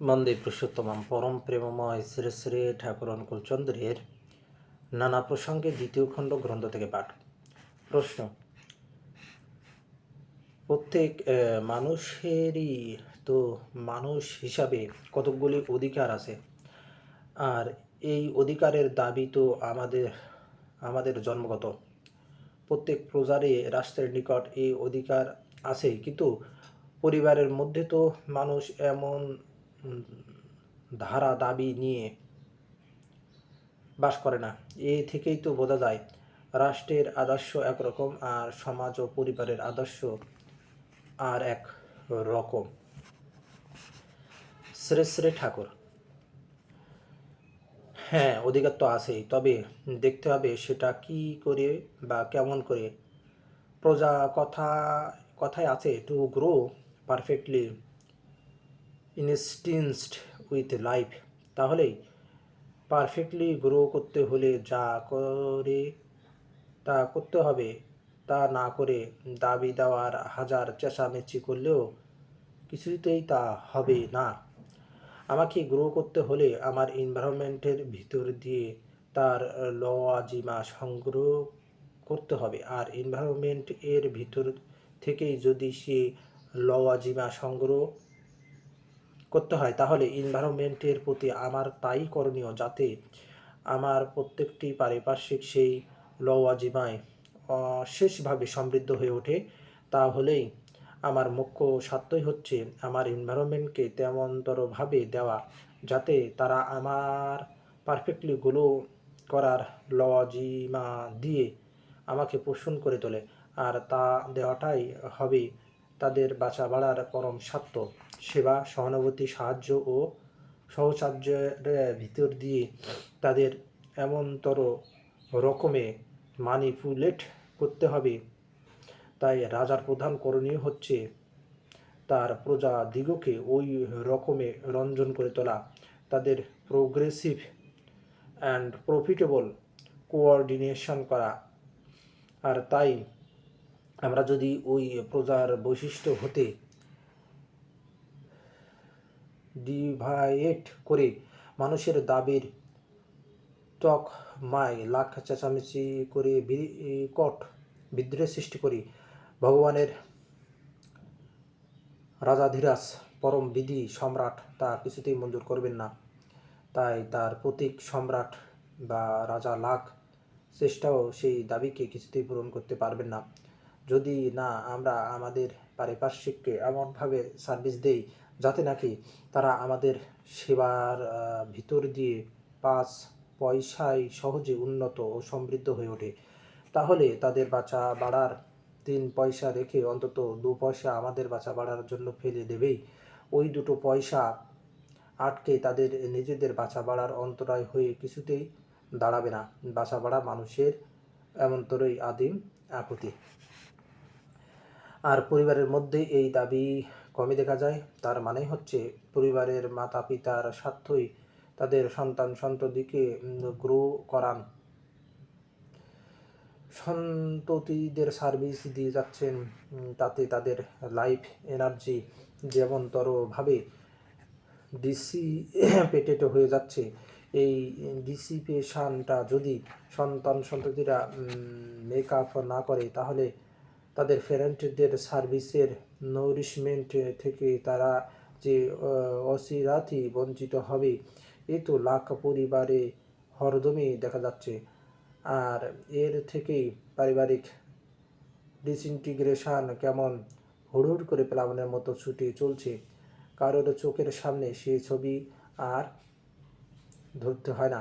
বন্দে পুরুষোত্তমম পরম প্রেমময় শ্রী শ্রী ঠাকুর অনুকূলচন্দ্রের নানা প্রসঙ্গে দ্বিতীয় খণ্ড গ্রন্থ থেকে পাঠ। প্রশ্ন, প্রত্যেক মানুষেরই তো মানুষ হিসাবে কতকগুলি অধিকার আছে। আর এই অধিকারের দাবি তো আমাদের আমাদের জন্মগত। প্রত্যেক প্রজারে রাষ্ট্রের নিকট এই অধিকার আছে কিন্তু পরিবারের মধ্যে তো মানুষ এমন ধারা, দাবি নিয়ে বাস করে না। এ থেকেই তো বোঝা যায়, রাষ্ট্রের আদর্শ একরকম আর সমাজ ও পরিবারের আদর্শ আর এক রকম। শ্রী শ্রী ঠাকুর। হ্যাঁ অধিকার তো আছেই, তবে দেখতে হবে সেটা কি করে বা কেমন করে। প্রজা কথা, কথায় আছে to grow perfectly instinct with life তাহলেই পারফেক্টলি গ্রো করতে হলে যা করে তা করতে হবে, তা না করে দাবি দেওয়ার হাজার চেঁচামেচি করলেও কিছুতেই তা হবে না। আমাকে গ্রো করতে হলে আমার এনভায়রনমেন্টের ভিতর দিয়ে তার লওয়াজিমা সংগ্রহ করতে হবে। আর এনভায়রনমেন্ট এর ভিতর থেকেই যদি সে লওয়াজিমা সংগ্রহ করতে হয়, তাহলে এনভায়রনমেন্টের প্রতি আমার তাই করণীয় যাতে আমার প্রত্যেকটি পারিপার্শ্বিক সেই লওয়াজিমায় অশেষভাবে সমৃদ্ধ হয়ে ওঠে, তাহলেই আমার মুখ্য স্বার্থই হচ্ছে আমার এনভায়রনমেন্টকে তেমনতরভাবে দেওয়া, যাতে তারা আমার পারফেক্টলি গ্লো করার লজিমা দিয়ে আমাকে পোষণ করে তোলে, আর তা দেওয়াটাই হবে তাদের বাঁচা বাড়ার পরম স্বার্থ। সেবা, সহানুভূতি, সাহায্য ও সহচার্যের ভিতর দিয়ে তাদের এমনতর রকমে মানিপুলেট করতে হবে। তাই রাজার প্রধান করণীয় হচ্ছে তার প্রজা দিগকে ওই রকমে রঞ্জন করে তোলা। তাদের প্রোগ্রেসিভ অ্যান্ড প্রফিটেবল কোঅর্ডিনেশন করা। আর তাই আমরা যদি ওই প্রজার বৈশিষ্ট্য হতে ডিভাইড করে মানুষের দাবির টক মায় লাখ চেঁচামেচি করে বিকট বিদ্রোহ সৃষ্টি করি। ভগবানের রাজাধিরাজ, পরম বিধি সম্রাট তা কিছুতেই মঞ্জুর করবেন না। তাই তার প্রতীক সম্রাট বা রাজা লাখ চেষ্টাও সেই দাবিকে কিছুতেই পূরণ করতে পারবেন না। যদি না আমরা আমাদের পারিপার্শ্বিককে এমনভাবে সার্ভিস দেই যাতে নাকি তারা আমাদের সেবার ভিতর দিয়ে পাঁচ পয়সায় সহজে উন্নত ও সমৃদ্ধ হয়ে ওঠে। তাহলে তাদের বাঁচা বাড়ার তিন পয়সা রেখে অন্তত দু পয়সা আমাদের বাঁচা বাড়ার জন্য ফেলে দেবেই। ওই দুটো পয়সা আটকে তাদের নিজেদের বাঁচা বাড়ার অন্তরায় হয়ে কিছুতেই দাঁড়াবে না। বাঁচা বাড়া মানুষের এমনতরই আদিম আকুতি আর পরিবারের মধ্যে এই দাবি কমই দেখা যায়। তার মানে হচ্ছে পরিবারের মাতা পিতার স্বার্থই তাদের সন্তান সন্ততিকে গ্রো করান। সন্ততিদের সার্ভিস দিয়ে যাচ্ছেন তাতে তাদের লাইফ এনার্জি যেমনতরভাবে ডিসিপেটেড হয়ে যাচ্ছে। এই ডিসিপেশনটা যদি সন্তান সন্ততিরা মেক আপ না করে, তাহলে তাদের প্যারেন্টদের সার্ভিসের নরিশমেন্ট থেকে তারা যে অচিরাতি বঞ্চিত হবে, এ তো লাখ পরিবারে হরদমই দেখা যাচ্ছে। আর এর থেকেই পারিবারিক ডিসইন্টিগ্রেশন কেমন হুড়হুড় করে প্লাবনের মতো ছুটে চলছে, কারোর চোখের সামনে সে ছবি আর ধরতে হয় না।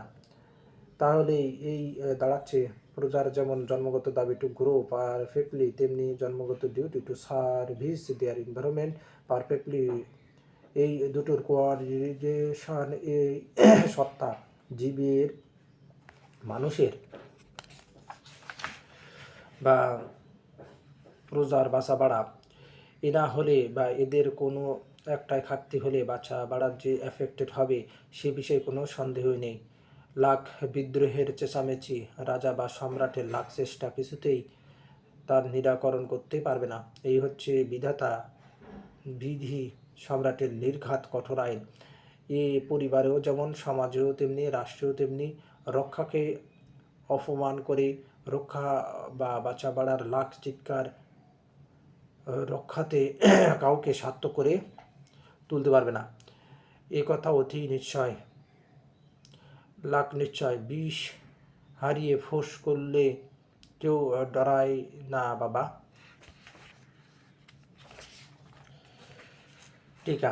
তাহলে এই দাঁড়াচ্ছে প্রজার যেমন জন্মগত দাবি টু গ্রো পারফেক্টলি তেমনি জন্মগত duty to service their environment perfectly এই দুটোর কোয়ার্ডিনেশন এই সত্তা জীবের, মানুষের বা প্রজার বাসা বাড়া, এ না হলে বা এদের কোনো একটাই ঘাটতি হলে বাচ্চা বাড়ার যে এফেক্টেড হবে, সে বিষয়ে কোনো সন্দেহই নেই। লাখ বিদ্রোহের চেঁচামেচি, রাজা বা সম্রাটের লাখ চেষ্টা কিছুতেই তার নিরাকরণ করতে পারবে না। এই হচ্ছে বিধাতা বিধি সম্রাটের নির্ঘাত কঠোর আইন। এ পরিবারেও যেমন, সমাজেও তেমনি, রাষ্ট্রেও তেমনি রক্ষাকে অপমান করে রক্ষা বা বাঁচা বাড়ার লাখ চিৎকার রক্ষাতে কাউকে স্বার্থ করে তুলতে পারবে না। এ কথা অতি নিশ্চয়। লাখ নিশ্চয় বিষ হারিয়ে ফোঁস করলে কেউ ডরায় না, বাবা। টিকা।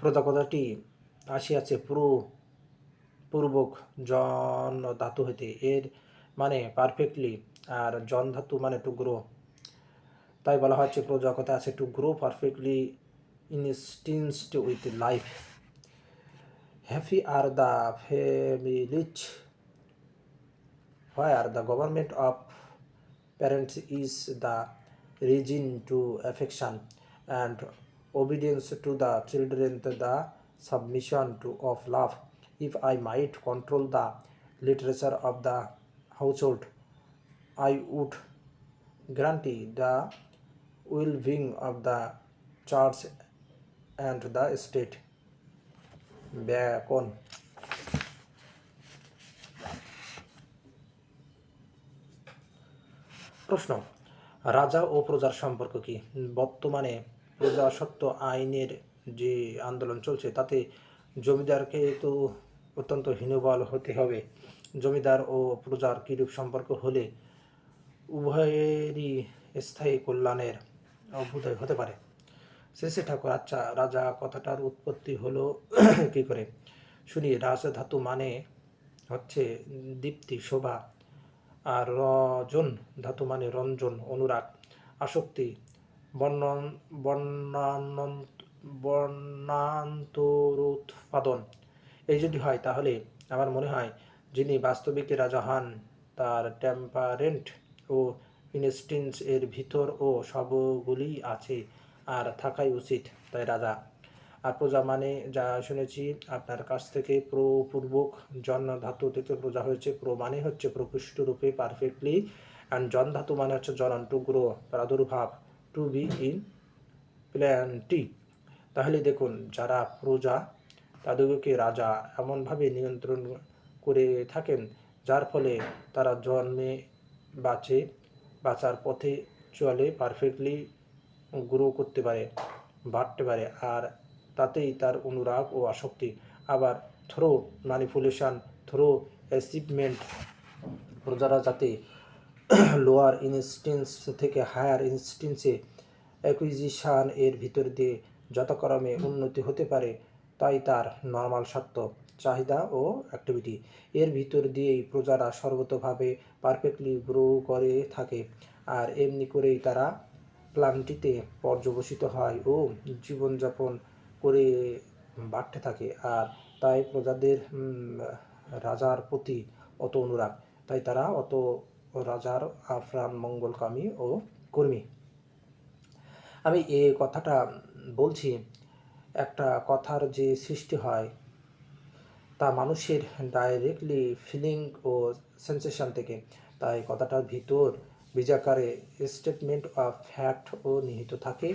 প্রথা কথাটি আসিয়াছে পুরো পূর্বক জন ধাতু হইতে। এর মানে পারফেক্টলি আর জন ধাতু মানে টু গ্রো তাই বলা হচ্ছে প্রজা কথা আছে to grow perfectly instinct with life happy are the families where the government of parents is the region to affection and obedience to the children the submission to of love? If i might control the literature of the household i would grant the will being of the church and the state. Bacon প্রশ্ন, রাজা ও প্রজার সম্পর্ক কি? বর্তমানে প্রজাসত্ব আইনের যে আন্দোলন চলছে, তাতে জমিদারকে তো অত্যন্ত হীনবল হতে হবে। জমিদার ও প্রজার কিরূপ সম্পর্ক হলে উভয়েরই স্থায়ী কল্যাণের অভ্যুদয় হতে পারে। শেষে ঠাকুর আচ্ছা রাজা কথাটার উৎপত্তি হলো কি করে? শুনি রাজধাতু মানে হচ্ছে দীপ্তি, শোভা, আর রজন, ধাতু মানে রঞ্জন, অনুরাগ, আসক্তি, বর্ণন বর্ণান বর্ণান্তরোৎপাদন। এই যদি হয়, তাহলে আমার মনে হয় যিনি বাস্তবিক রাজা হন, তার টেম্পারেন্ট ও ইনস্টিন্স এর ভিতর ও সবগুলি আছে। আর থাকাই উচিত। তাই রাজা আর প্রজা মানে যা শুনেছি, আপনার কাছ থেকে প্রপূর্বক জন ধাতু থেকে প্রজা হয়েছে। প্র মানে হচ্ছে প্রকৃষ্ট রূপে পারফেক্টলি অ্যান্ড জন ধাতু মানে হচ্ছে জনন টু গ্রো প্রাদুর্ভাব টু বি ইন প্ল্যান্টি তাহলে দেখুন, যারা প্রজা, তাদেরকে রাজা এমনভাবে নিয়ন্ত্রণ করে থাকেন, যার ফলে তারা জন্মে, বাঁচে, বাঁচার পথে চলে পারফেক্টলি গ্রো করতে পারে, বাড়তে পারে, আর তাতেই তার অনুরাগ ও আসক্তি। আবার থ্রো ম্যানিপুলেশন থ্রো অ্যাচিভমেন্ট প্রজারা যাতে লোয়ার ইনস্টেন্স থেকে হায়ার ইনস্টেন্সে অ্যাকুইজিশন এর ভিতর দিয়ে যথাক্রমে উন্নতি হতে পারে, তাই তার নর্মাল সত্য চাহিদা ও অ্যাক্টিভিটি এর ভিতর দিয়েই প্রজারা সর্বতভাবে পারফেক্টলি গ্রো করে থাকে, আর এমনি করেই তারা প্ল্যানটিতে পর্যবসিত হয় ও জীবনযাপন করে বাড়তে থাকে। আর তাই প্রজাদের রাজার প্রতি অত অনুরাগ। তাই তারা অত রাজার আফরান মঙ্গলকামী ও কর্মী। আমি এ কথাটা বলছি, একটা কথার যে সৃষ্টি হয়, তা মানুষের ডাইরেক্টলি ফিলিং ও সেন্সেশন থেকে। তাই কথাটার ভিতর বিজাকারে স্টেটমেন্ট অফ ফ্যাক্ট ও নিহিত থাকে।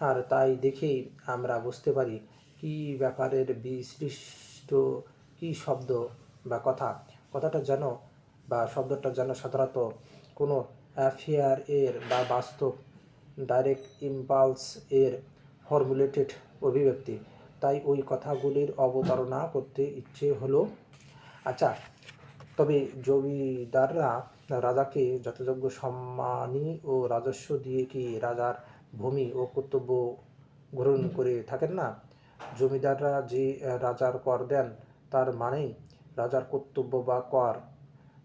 আর তাই দেখেই আমরা বুঝতে পারি কি ব্যাপারের বিশিষ্ট, কি শব্দ বা কথা, কথাটা যেন বা শব্দটা যেন সাধারণত কোনো অ্যাফেয়ার এর বা বাস্তব ডাইরেক্ট ইম্পালস এর ফর্মুলেটেড অভিব্যক্তি। তাই ওই কথাগুলির অবতারণা করতে ইচ্ছে হলো। আচ্ছা তবে জমিদাররা রাজাকে যথাযোগ্য সম্মানী ও রাজস্ব দিয়ে কি রাজার ভূমি ও কর্তব্য গ্রহণ করে থাকেন না? জমিদাররা যে রাজার কর দেন তার মানেই রাজার কর্তব্য বা কর।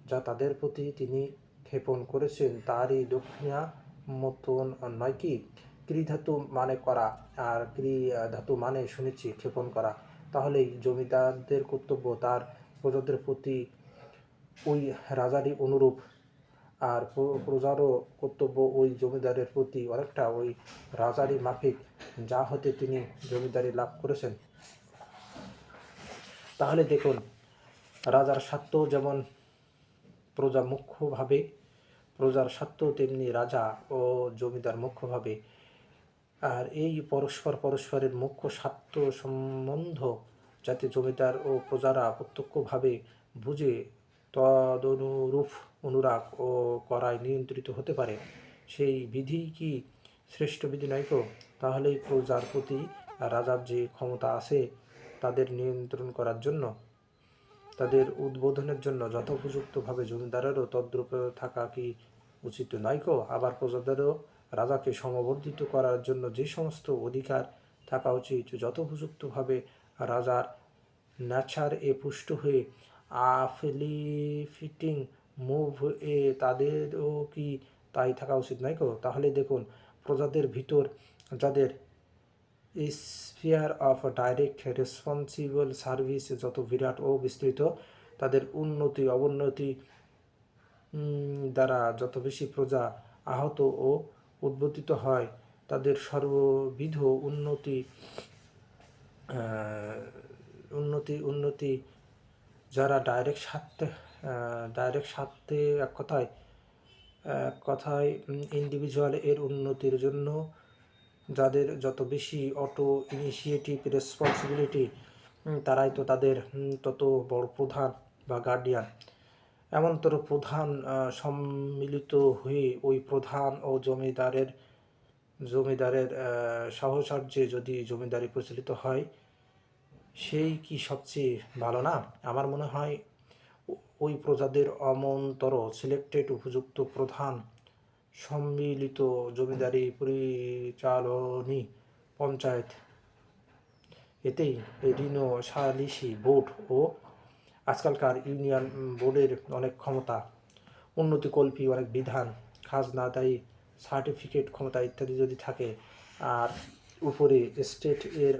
যা তাদের প্রতি তিনি ক্ষেপণ করেছেন তারই দক্ষিণা মতন নয় কি? ক্রিধাতু মানে করা আর ক্রি ধাতু মানে শুনেছি ক্ষেপণ করা। তাহলেই জমিদারদের কর্তব্য তার প্রজাদের প্রতি ওই রাজারই অনুরূপ। আর প্রজারও কর্তব্য ওই জমিদারের প্রতি অনেকটা ওই রাজারই মাফিক, যা হতে তিনি জমিদারি লাভ করেছেন। তাহলে দেখুন, রাজার স্বার্থ যেমন প্রজা মুখ্যভাবে, প্রজার স্বার্থ তেমনি রাজা ও জমিদার মুখ্যভাবে। আর এই পরস্পর পরস্পরের মুখ্য স্বার্থ সম্বন্ধ যাতে জমিদার ও প্রজারা প্রত্যক্ষভাবে বুঝে তদনুরূপ অনুরাগ ও করায় নিয়ন্ত্রিত হতে পারে। সেই বিধি কি শ্রেষ্ঠ বিধি নয়তো তাহলেই প্রজার প্রতি রাজার যে ক্ষমতা আছে, তাদের নিয়ন্ত্রণ করার জন্য, তাদের উদ্বোধনের জন্য যথোপযুক্তভাবে জমিদারেরও তদ্রূপ থাকা কি উচিত নয়কো আবার প্রজাদেরও রাজাকে সমবর্ধিত করার জন্য যে সমস্ত অধিকার থাকা উচিত, যথোপযুক্তভাবে রাজার ন্যাচার এ পুষ্ট হয়ে আফলিফিটিং মুভ এ তাদেরও কি তাই থাকা উচিত নয়কো তাহলে দেখুন, প্রজাদের ভিতর যাদের sphere of direct responsible service যত বিরাট ও বিস্তৃত, তাদের উন্নতি, অবনতি দ্বারা যত বেশি প্রজা আহত ও উদ্বোধিত হয়, তাদের সর্ববিধ উন্নতি উন্নতি উন্নতি যারা ডাইরেক্ট স্বার্থে ডাইরেক্ট স্বার্থে এক কথায় এক কথায় ইন্ডিভিজুয়াল এর উন্নতির জন্য যাদের যত বেশি অটো ইনিশিয়েটিভ রেসপন্সিবিলিটি তারাই তো তাদের তত বড় প্রধান বা গার্ডিয়ান এমনতর প্রধান সম্মিলিত হয়ে ওই প্রধান ও জমিদারের জমিদারের আহ, সাহচর্যে যদি জমিদারি প্রচলিত হয় সেই কি সবচেয়ে ভালো না? আমার মনে হয় ওই প্রজাদের অমন্তর সিলেক্টেড উপযুক্ত প্রধান সম্মিলিত জমিদারি পরিচালনী পঞ্চায়েত। এতেই ঋণ সালিসি বোর্ড ও আজকালকার ইউনিয়ন বোর্ডের অনেক ক্ষমতা, উন্নতিকল্পী অনেক বিধান, খাজনা দায়ী সার্টিফিকেট ক্ষমতা ইত্যাদি যদি থাকে, আর উপরে স্টেট এর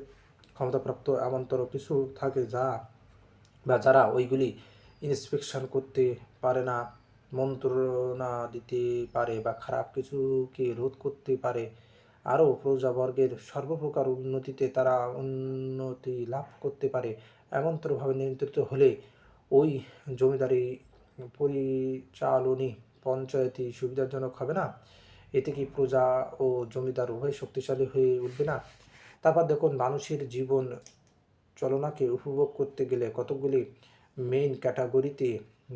ক্ষমতাপ্রাপ্ত এমনতর কিছু থাকে যা বা যারা ওইগুলি ইন্সপেকশন করতে পারে না, মন্ত্রণা দিতে পারে বা খারাপ কিছুকে রোধ করতে পারে, আরও প্রজাবর্গের সর্বপ্রকার উন্নতিতে তারা উন্নতি লাভ করতে পারে, এমনতরভাবে নিয়ন্ত্রিত হলে ওই জমিদারি পরিচালনী পঞ্চায়েতই সুবিধাজনক হবে না? এতে কি প্রজা ও জমিদার উভয় শক্তিশালী হয়ে উঠবে না? তারপর দেখুন, মানুষের জীবন চলনাকে উপভোগ করতে গেলে কতগুলি মেইন ক্যাটাগরিতে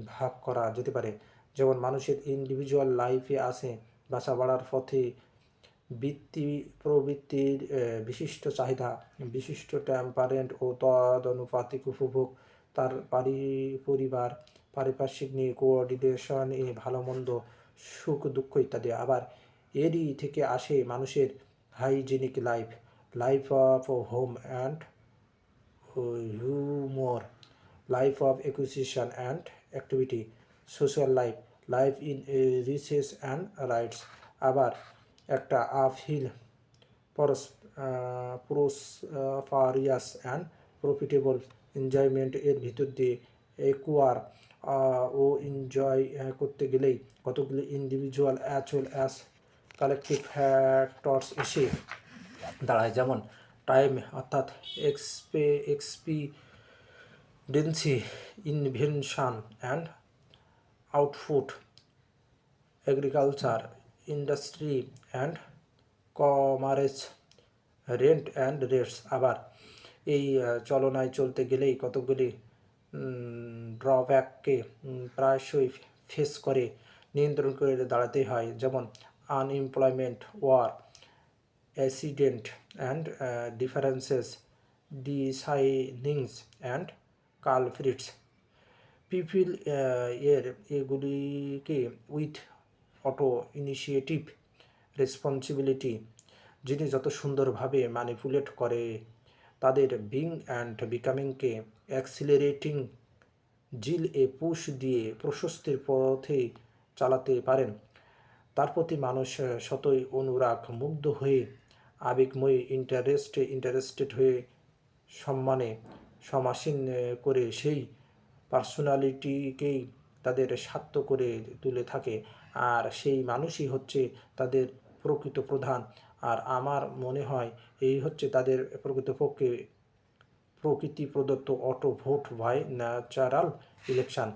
ভাগ করা যেতে পারে। যেমন মানুষের ইন্ডিভিজুয়াল লাইফে আসে, বাসা বাড়ার পথে বৃত্তি, প্রবৃত্তির বিশিষ্ট চাহিদা, বিশিষ্ট টেম্পারেন্ট ও তদনুপাতিক উপভোগ, তার পারি, পরিবার, পারিপার্শ্বিক নিয়ে কোঅর্ডিনেশন এ ভালো মন্দ সুখ দুঃখ ইত্যাদি। আবার এরই থেকে আসে মানুষের hygienic life life of home and life of acquisition and activity, social life, life in a riches and rights. আবার একটা uphill prosperous and profitable enjoyment এর ভিতর দিয়ে একুয়ার ও এনজয় করতে গেলেই কতগুলি individual as well as collective factors এসে দাঁড়ায়। যেমন টাইম, অর্থাৎ এক্সপে, expediency, invention and output agriculture, industry and commerce, rent and rates. আবার এই চলনায় চলতে গেলেই কতগুলি ড্রব্যাককে প্রায়শই ফেস করে নিয়ন্ত্রণ করে দাঁড়াতে হয়। যেমন unemployment war accident and uh, differences, decidings and culprits. People এর এগুলিকে উইথ অটো ইনিশিয়েটিভ রেসপন্সিবিলিটি যিনি যত সুন্দরভাবে ম্যানিপুলেট করে তাদের বিং অ্যান্ড বিকামিংকে অ্যাক্সিলারেটিং জিল এ পুশ দিয়ে প্রশস্তির পথে চালাতে পারেন তার প্রতি মানুষ শতই অনুরাগ মুগ্ধ হয়ে আবেগময়ী ইন্টারেস্টে ইন্টারেস্টেড হয়ে সম্মানে সমাসীন করে সেই পার্সোনালিটিকেই তাদের স্বার্থ করে তুলে থাকে। আর সেই মানুষই হচ্ছে তাদের প্রকৃত প্রধান। আর আমার মনে হয় এই হচ্ছে তাদের প্রকৃতপক্ষে প্রকৃতি প্রদত্ত auto vote by natural election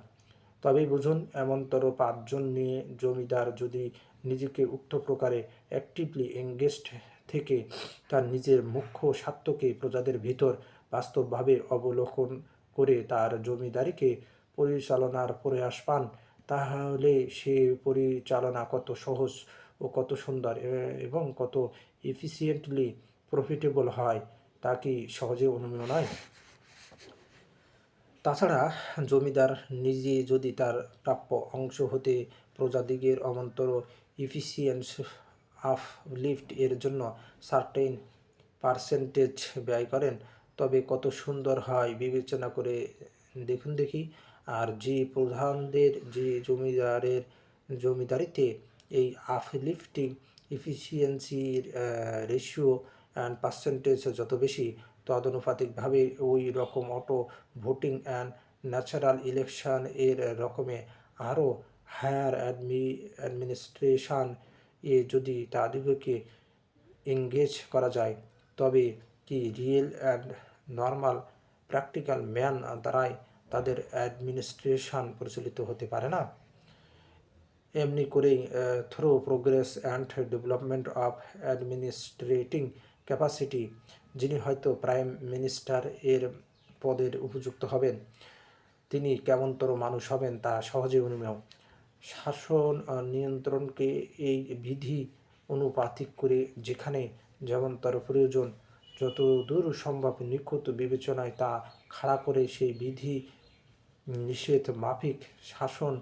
তবেই বুঝুন, এমনতর পাঁচজন নিয়ে জমিদার যদি নিজেকে উক্ত প্রকারে অ্যাক্টিভলি এঙ্গেজড থেকে তার নিজের মুখ্য স্বার্থকে প্রজাদের ভিতর বাস্তবভাবে অবলোকন করে তার জমিদারিকে পরিচালনার প্রয়াস পান, তাহলে সে পরিচালনা কত সহজ ও কত সুন্দর এবং কত এফিসিয়েন্টলি প্রফিটেবল হয়, তা কি সহজে অনুমেয় নয়? তাছাড়া জমিদার নিজে যদি তার প্রাপ্য অংশ হতে প্রজাদিগের অমন্তর ইফিসিয়েন্স অফ লিফট এর জন্য সার্টেন পার্সেন্টেজ ব্যয় করেন। তবে কত সুন্দর হয় বিবেচনা করে দেখুন দেখি। আর যে প্রধানদের যে জমিদারের জমিদারিতে এই আফলিফটিং ইফিসিয়েন্সির রেশিও অ্যান্ড পার্সেন্টেজ যত বেশি, তদনুপাতিকভাবে ওই রকম auto voting and natural election এর রকমে আরও হায়ার অ্যাডমি অ্যাডমিনিস্ট্রেশন এ যদি তাদেরকে এঙ্গেজ করা যায়, তবে কি real and normal practical man দ্বারাই তাদের অ্যাডমিনিস্ট্রেশন পরিচালিত হতে পারে না? এমনি করেই through progress and development of administrating capacity যিনি হয়তো প্রাইম মিনিস্টার এর পদের উপযুক্ত হবেন, তিনি কেমনতর মানুষ হবেন তা সহজে অনুমেয় শাসন নিয়ন্ত্রণকে এই বিধি অনুপাতিক করে যেখানে যেমন তার প্রয়োজন যত দূর সম্ভব নিখুঁত বিবেচনায় তা খাড়া করে সেই বিধি নিষেধ মাফিক শাসন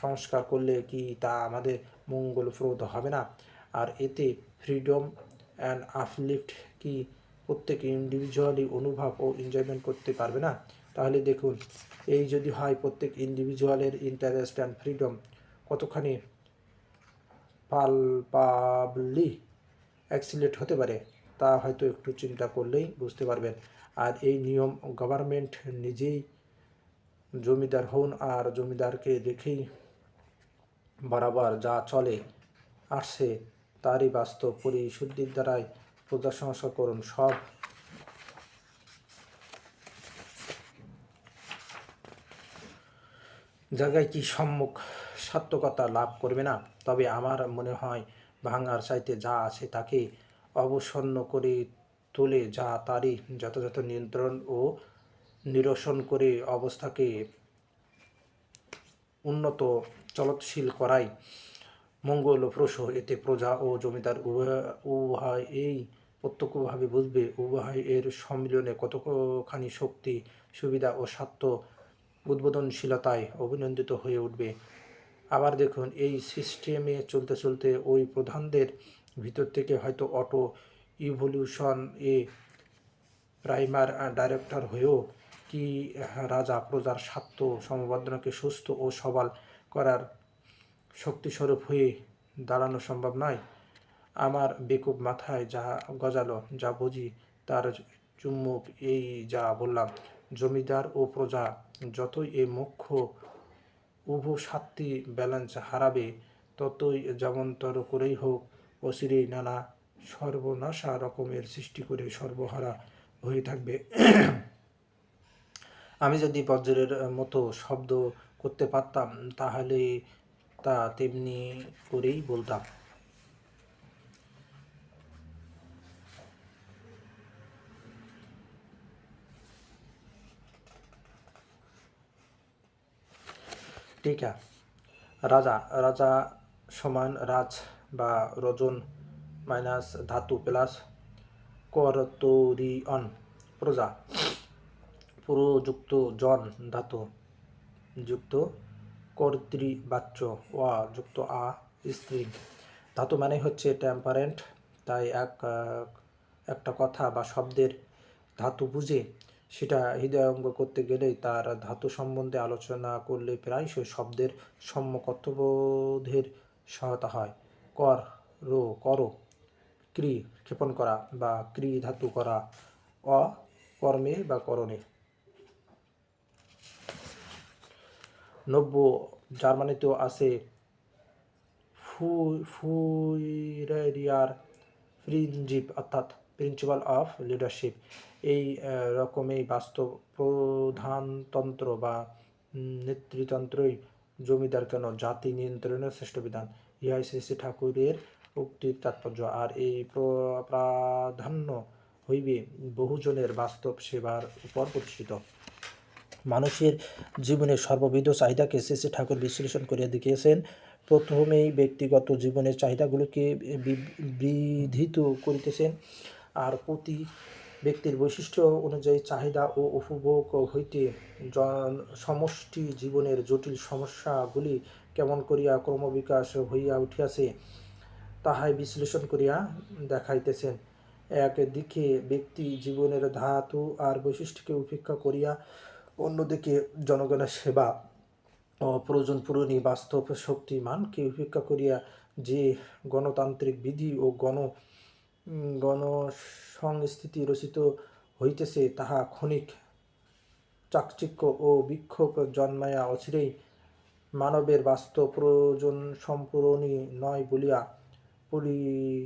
সংস্কার করলে কি তা আমাদের মঙ্গলপ্রদ হবে না? আর এতে ফ্রিডম অ্যান্ড আপলিফট কি প্রত্যেকে ইন্ডিভিজুয়ালি অনুভব ও এনজয়মেন্ট করতে পারবে না? তাহলে দেখুন, এই যদি হয় প্রত্যেক ইন্ডিভিজুয়ালের ইন্টারেস্ট অ্যান্ড ফ্রিডম কতখানি পালপাবলি অ্যাক্সিলেট হতে পারে, তা হয়তো একটু চিন্তা করলেই বুঝতে পারবেন। আর এই নিয়ম গভর্নমেন্ট নিজেই জমিদার হন আর জমিদারকে রেখেই বরাবর যা চলে আসছে, তারই বাস্তব পরিশুদ্ধির দ্বারাই সংস্কার করুন, সব জায়গায় কি সম্মুখ সার্থকতা লাভ করবে না? তবে আমার মনে হয় ভাঙার চাইতে যা আছে তাকে অবসন্ন করে তোলে, যা তারই যথাযথ নিয়ন্ত্রণ ও নিরসন করে অবস্থাকে উন্নত চলৎশীল করাই মঙ্গলপ্রসূ এতে প্রজা ও জমিদার উভয় উভয় এই প্রত্যক্ষভাবে বুঝবে, উভয় এর সম্মিলনে কতখানি শক্তি, সুবিধা ও স্বার্থ উদ্বোধনশীলতায় অভিনন্দিত হয়ে উঠবে। আবার দেখুন, এই সিস্টেমে চলতে চলতে ওই প্রধানদের ভিতর থেকে হয়তো অটো ইভলিউশন এ প্রাইমার ডাইরেক্টর হয়েও কি রাজা প্রজার স্বার্থ সমবর্ধনাকে সুস্থ ও সবল করার শক্তিস্বরূপ হয়ে দাঁড়ানো সম্ভব নয়। আমার বেকুব মাথায় যা গজালো, যা বুঝি, তার চুম্বক এই যা বললাম জমিদার ও প্রজা যতই এ মুখ্য উভু স্বার্থী ব্যালেন্স হারাবে, ততই যেমনতর করেই হোক অচিরেই নানা সর্বনাশা রকমের সৃষ্টি করে সর্বহারা হয়ে থাকবে। আমি যদি বজ্রের মতো শব্দ করতে পারতাম, তাহলে তা তেমনি করেই বলতাম। টিকা রাজা রাজা সমান রাজ বা রজন মাইনাস ধাতু প্লাস করতরিয়ন প্রজা। পুরোযুক্ত জন ধাতু, যুক্ত কর্তৃবাচ্য ওয়া যুক্ত আ, স্ত্রী। ধাতু মানে হচ্ছে টেম্পারেন্ট তাই এক, একটা কথা বা শব্দের ধাতু বুঝে সেটা হৃদয়ঙ্গ করতে গেলেই তার ধাতু সম্বন্ধে আলোচনা করলে প্রায়শই শব্দের সম্য সম্যকর্তবোধের সহায়তা হয়। কর, রো, করো, ক্রি, ক্ষেপণ করা বা ক্রি, ধাতু করা, অ, কর্মে বা করণে। নব্য, জার্মানিতেও আছে ফু ফুইরিয়ার প্রিন্সিপ অর্থাৎ প্রিন্সিপাল অফ লিডারশিপ। এই আহ, রকমই বাস্তব প্রধানতন্ত্র বা নেতৃতন্ত্রই জমিদার কেন? জাতি নিয়ন্ত্রণের শ্রেষ্ঠ বিধান। ইহাই শ্রী শ্রী ঠাকুরের উক্তির তাৎপর্য। আর এই প্র- প্রাধান্য হইবে বহুজনের বাস্তব সেবার উপর প্রতিষ্ঠিত। মানুষের জীবনের সর্ববিধ চাহিদাকে শেষে ঠাকুর বিশ্লেষণ করিয়া দেখিয়েছেন। প্রথমেই ব্যক্তিগত জীবনের চাহিদাগুলোকে বি- বিধিত করিতেছেন। আর প্রতি ব্যক্তির বৈশিষ্ট্য অনুযায়ী চাহিদা ও উপভোগ হইতে সমষ্টি জীবনের জটিল সমস্যাগুলি কেমন করিয়া ক্রমবিকাশ হইয়া উঠিয়াছে তাহাই বিশ্লেষণ করিয়া দেখাইতেছেন। একদিকে ব্যক্তি জীবনের ধাতু আর বৈশিষ্ট্যকে উপেক্ষা করিয়া অন্যদিকে জনগণের সেবা ও প্রয়োজন পূরণী বাস্তব শক্তিমানকে উপেক্ষা করিয়া যে গণতান্ত্রিক বিধি ও গণ উম, গণসংস্থিতি রচিত হইতেছে, তাহা ক্ষণিক চাকচিক্য ও বিক্ষোভ জন্মায়া অচিরেই মানবের বাস্তব প্রয়োজন সম্পূরণী নয় বলিয়া পরিত্যক্ত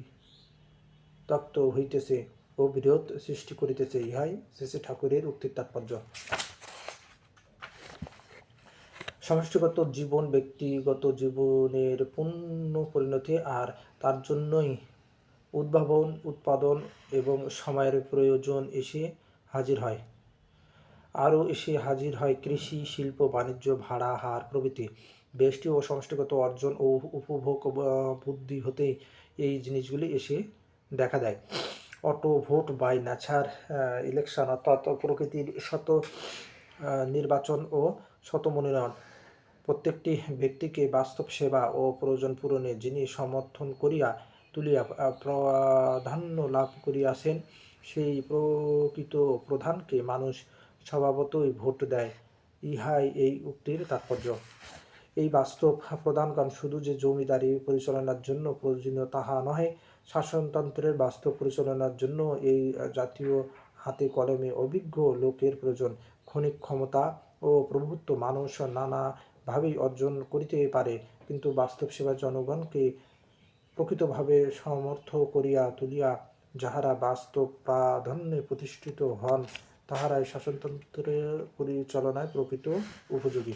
হইতেছে ও বিরোধ সৃষ্টি করিতেছে। ইহাই শেষে ঠাকুরের উক্তির তাৎপর্য। সমষ্টিগত জীবন ব্যক্তিগত জীবনের পূর্ণ পরিণতি আর তার জন্যই উদ্ভাবন, উৎপাদন এবং সময়ের প্রয়োজন এসে হাজির হয়। আরও এসে হাজির হয় কৃষি, শিল্প, বাণিজ্য, ভাড়া, হার প্রভৃতি। ব্যষ্টি ও সমষ্টিগত অর্জন ও উপভোগ বুদ্ধি হতে এই জিনিসগুলি এসে দেখা দেয়। Auto, vote by nature election অর্থাৎ প্রকৃতির শত নির্বাচন ও শত মনোনয়ন। প্রত্যেকটি ব্যক্তিকে বাস্তব সেবা ও প্রয়োজন পূরণে যিনি সমর্থন করিয়া তুলিয়া প্রাধান্য লাভ করিয়াছেন, সেই প্রকৃত প্রধানকে মানুষ স্বভাবতই ভোট দেয়, ইহাই এই উক্তির তাৎপর্য। এই বাস্তব প্রধানগণ শুধু যে জমিদারি পরিচালনার জন্য প্রয়োজনীয় তাহা নহে, শাসনতন্ত্রের বাস্তব পরিচালনার জন্য এই জাতীয় হাতে কলমে অভিজ্ঞ লোকের প্রয়োজন, ক্ষণিক ক্ষমতা ও প্রভুত্ব মানুষ নানাভাবেই অর্জন করিতে পারে, কিন্তু বাস্তব সেবা জনগণকে প্রকৃতভাবে সমর্থ করিয়া তুলিয়া যাহারা বাস্তব প্রাধান্যে প্রতিষ্ঠিত হন, তাহারাই শাসনতন্ত্রের পরিচালনায় প্রকৃত উপযোগী।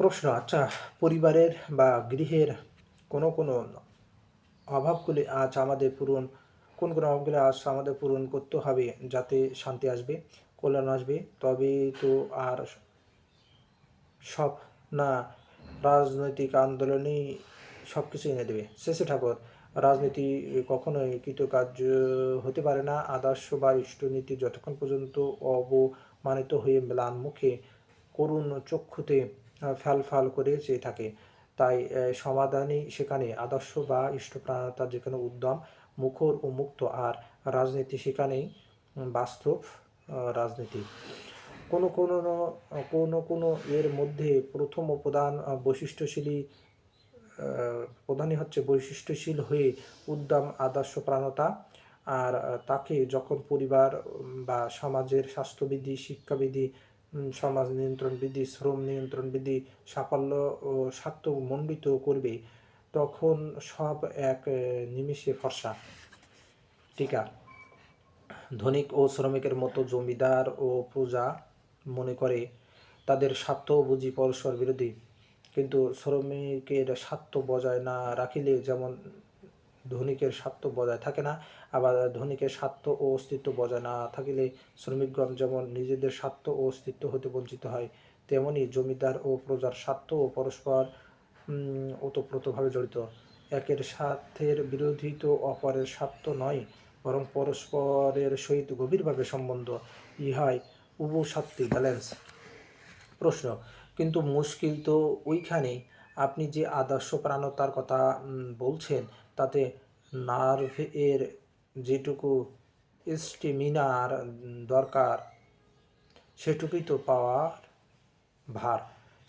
প্রশ্ন আচ্ছা পরিবারের বা গৃহের কোনো কোনো অভাবগুলি আজ আমাদের পূরণ, কোন কোন অভাবগুলি আজ আমাদের পূরণ করতে হবে যাতে শান্তি আসবে, কল্যাণ আসবে? তবে তো আর সব না, রাজনৈতিক আন্দোলনই সব কিছু এনে দেবে। শেষে ঠাকুর, রাজনীতি কখনোই কৃতকার্য হতে পারে না। আদর্শ বা ইষ্টনীতি যতক্ষণ পর্যন্ত অবমানিত হয়ে ম্লান মুখে করুণ চক্ষুতে ফ্যাল ফ্যাল করে চেয়ে থাকে, তাই সমাধানই সেখানে। আদর্শ বা ইষ্টপ্রাণতা যেখানে উদ্যম, মুখর ও মুক্ত, আর রাজনীতি সেখানেই বাস্তব রাজনীতি। কোনো কোনো কোনো কোনো এর মধ্যে প্রথম প্রধান বৈশিষ্ট্যশীলী প্রধানই হচ্ছে বৈশিষ্ট্যশীল হয়ে উদ্যম, আদর্শ, প্রাণতা। আর তাকে যখন পরিবার বা সমাজের স্বাস্থ্যবিধি, শিক্ষাবিধি সমাজ নিয়ন্ত্রণ বিধি শ্রম নিয়ন্ত্রণ বিধি সাফল্য ও স্বার্থ মণ্ডিত করবে, তখন সব এক নিমিষে ফর্সা। টিকা। ধনিক ও শ্রমিকের মতো জমিদার ও প্রজা মনে করে তাদের স্বার্থ বুঝি পরস্পর বিরোধী। কিন্তু শ্রমিকের স্বার্থ বজায় না রাখিলে যেমন ধনিকের স্বার্থ বজায় থাকে না, আবার ধনিকের স্বার্থ ও অস্তিত্ব বজায় না থাকিলে শ্রমিকগণ যেমন নিজেদের স্বার্থ ও অস্তিত্ব হতে বঞ্চিত হয়, তেমনি জমিদার ও প্রজার স্বার্থ ও পরস্পর ওতপ্রোতভাবে জড়িত। একের স্বার্থের বিরোধী তো অপরের স্বার্থ নয়, বরং পরস্পরের সহিত গভীরভাবে সম্বন্ধ। ইহাই উভস্বাত্ত্বিক ব্যালেন্স প্রশ্ন। কিন্তু মুশকিল তো ওইখানেই। আপনি যে আদর্শ প্রাণতার কথা বলছেন, তাতে নার্ভ এর যেটুকু স্টেমিনার দরকার, সেটুকুই তো পাওয়ার ভার।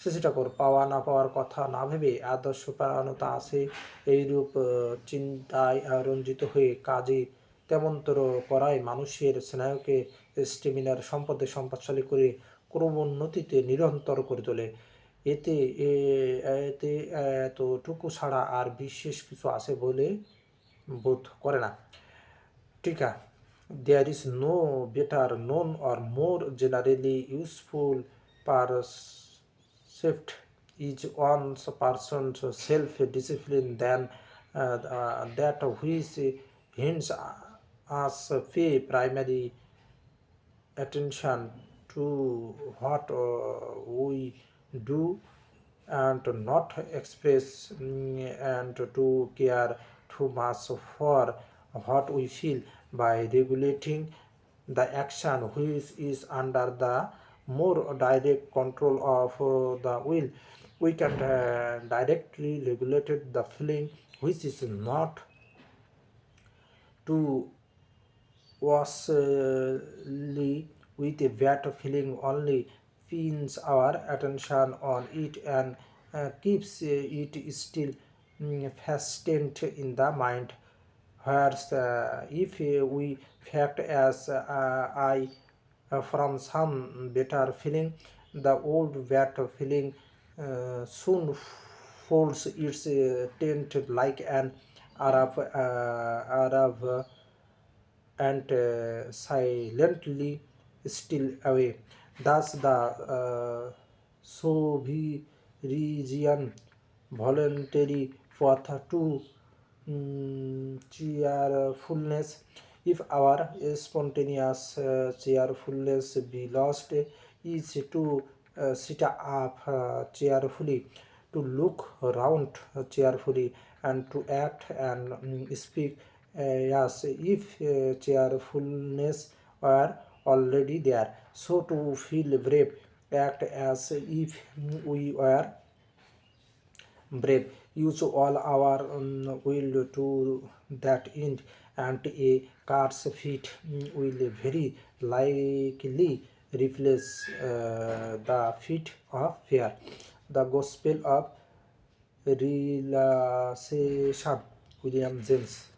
শেষে ঠাকুর পাওয়া না পাওয়ার কথা না ভেবে আদর্শ প্রাণতা আছে এইরূপ চিন্তায় রঞ্জিত হয়ে কাজে তেমন্তর করায় মানুষের স্নায়ুকে স্টেমিনার সম্পদে সম্পদশালী করে ক্রমোন্নতিতে নিরন্তর করে তোলে। এতে এতে এতটুকু ছাড়া আর বিশেষ কিছু আছে বলে বোধ করে না। টিকা there is no better known or more generally useful percept is one person's self-discipline than uh, uh, that which hints us pay primary attention to what uh, we do and not express mm, and to care too much for what we feel. By regulating the action which is under the more direct control of uh, the will we can uh, directly regulate the feeling which is not to wasly with a bad feeling only pins our attention on it and uh, keeps uh, it still mm, fastened in the mind. Whereas uh, if uh, we fact as uh, I uh, from some better feeling the old bad feeling uh, soon folds its uh, tent like an Arab uh, Arab uh, and uh, silently still away. Thus, the uh, Sovereign voluntary path to mm, cheerfulness. If our spontaneous uh, cheerfulness be lost, is to uh, sit up uh, cheerfully, to look around cheerfully, and to act and mm, speak as if uh, cheerfulness were already there. So to feel brave, act as if we were brave. Use all our um, will to that end, and a car's feet will very likely replace uh, the feet of fear. The Gospel of Relaxation, William James.